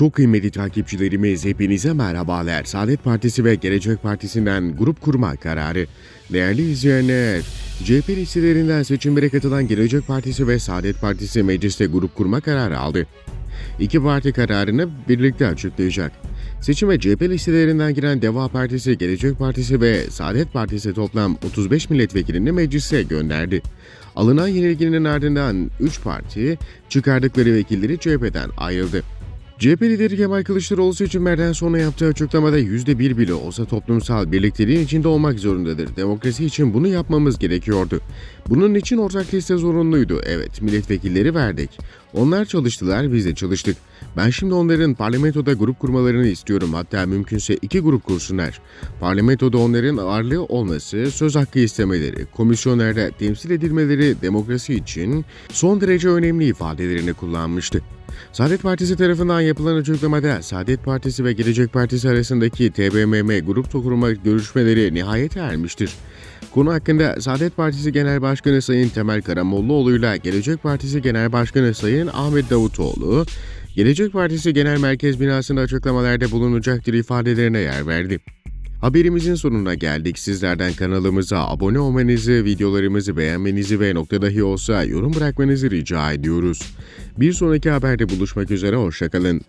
Çok kıymetli takipçilerimiz hepinize merhabalar. Saadet Partisi ve Gelecek Partisi'nden grup kurma kararı. Değerli izleyenler, CHP listelerinden seçimlere katılan Gelecek Partisi ve Saadet Partisi mecliste grup kurma kararı aldı. İki parti kararını birlikte açıklayacak. Seçime CHP listelerinden giren Deva Partisi, Gelecek Partisi ve Saadet Partisi toplam 35 milletvekilini meclise gönderdi. Alınan yenilginin ardından 3 parti çıkardıkları vekilleri CHP'den ayrıldı. CHP lideri Kemal Kılıçdaroğlu seçimlerden sonra yaptığı açıklamada %1 bile olsa toplumsal birlikteliğin içinde olmak zorundadır. Demokrasi için bunu yapmamız gerekiyordu. Bunun için ortak liste zorunluydu. Evet, milletvekilleri verdik. Onlar çalıştılar, biz de çalıştık. Ben şimdi onların parlamentoda grup kurmalarını istiyorum. Hatta mümkünse iki grup kursunlar. Parlamentoda onların ağırlığı olması, söz hakkı istemeleri, komisyonlarda temsil edilmeleri demokrasi için son derece önemli ifadelerini kullanmıştı. Saadet Partisi tarafından yapılan açıklamada Saadet Partisi ve Gelecek Partisi arasındaki TBMM grup kurma görüşmeleri nihayete ermiştir. Konu hakkında Saadet Partisi Genel Başkanı Sayın Temel Karamollaoğlu ile Gelecek Partisi Genel Başkanı Sayın Ahmet Davutoğlu, Gelecek Partisi Genel Merkez binasında açıklamalarda bulunacaktır ifadelerine yer verdi. Haberimizin sonuna geldik. Sizlerden kanalımıza abone olmanızı, videolarımızı beğenmenizi ve nokta dahi olsa yorum bırakmanızı rica ediyoruz. Bir sonraki haberde buluşmak üzere, hoşçakalın.